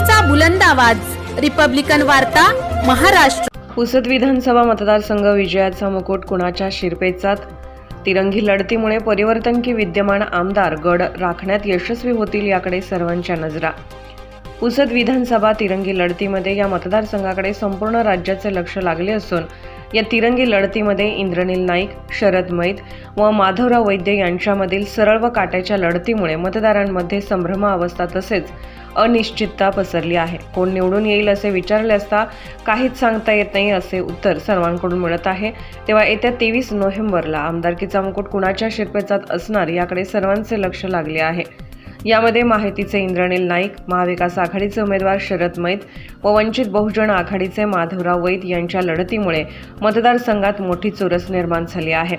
लोकशाहीचा बुलंद आवाज. रिपब्लिकन वार्ता महाराष्ट्र. पुसद विधानसभा मतदारसंघ विजयाचा मुकुट कुणाच्या शिरपेचात? तिरंगी लढतीमुळे परिवर्तन की विद्यमान आमदार गड राखण्यात यशस्वी होतील याकडे सर्वांच्या नजरा. पुसद विधानसभा तिरंगी लढतीमध्ये या मतदारसंघाकडे संपूर्ण राज्याचे लक्ष लागले असून या तिरंगी लढतीमध्ये इंद्रनील नाईक शरद मैत व माधवराव वैद्य यांच्यामधील सरळ व काट्याच्या लढतीमुळे मतदारांमध्ये संभ्रमावस्था तसेच अनिश्चितता पसरली आहे. कोण निवडून येईल असे विचारले असता काहीच सांगता येत नाही असे उत्तर सर्वांकडून मिळत आहे. तेव्हा येत्या तेवीस नोव्हेंबरला आमदारकीचा मुकुट कुणाच्या शिरपेचात असणार याकडे सर्वांचे लक्ष लागले आहे. यामध्ये माहितीचे इंद्रनील नाईक महाविकास आघाडीचे उमेदवार शरद मैत व वंचित बहुजन आघाडीचे माधवराव वैद यांच्या लढतीमुळे मतदारसंघात मोठी चुरस निर्माण झाली आहे.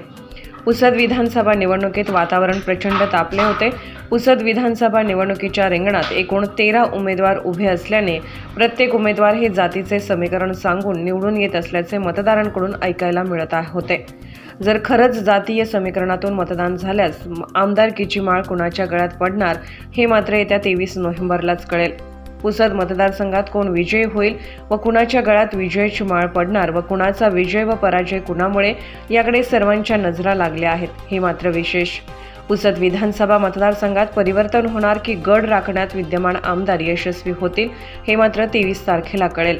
पुसद विधानसभा निवडणुकीत वातावरण प्रचंड तापले होते. पुसद विधानसभा निवडणुकीच्या रिंगणात एकूण तेरा उमेदवार उभे असल्याने प्रत्येक उमेदवार हे जातीचे समीकरण सांगून निवडून येत असल्याचे मतदारांकडून ऐकायला मिळत होते. जर खरंच जातीय समीकरणातून मतदान झाल्यास आमदारकीची माळ कुणाच्या गळ्यात पडणार हे मात्र येत्या तेवीस नोव्हेंबरलाच कळेल. पुसद मतदारसंघात कोण विजयी होईल व कुणाच्या गळ्यात विजयाची माळ पडणार व कुणाचा विजय व पराजय कुणामुळे याकडे सर्वांच्या नजरा लागल्या आहेत हे मात्र विशेष. पुसद विधानसभा मतदारसंघात परिवर्तन होणार की गड राखण्यात विद्यमान आमदार यशस्वी होतील हे मात्र तेवीस तारखेला कळेल.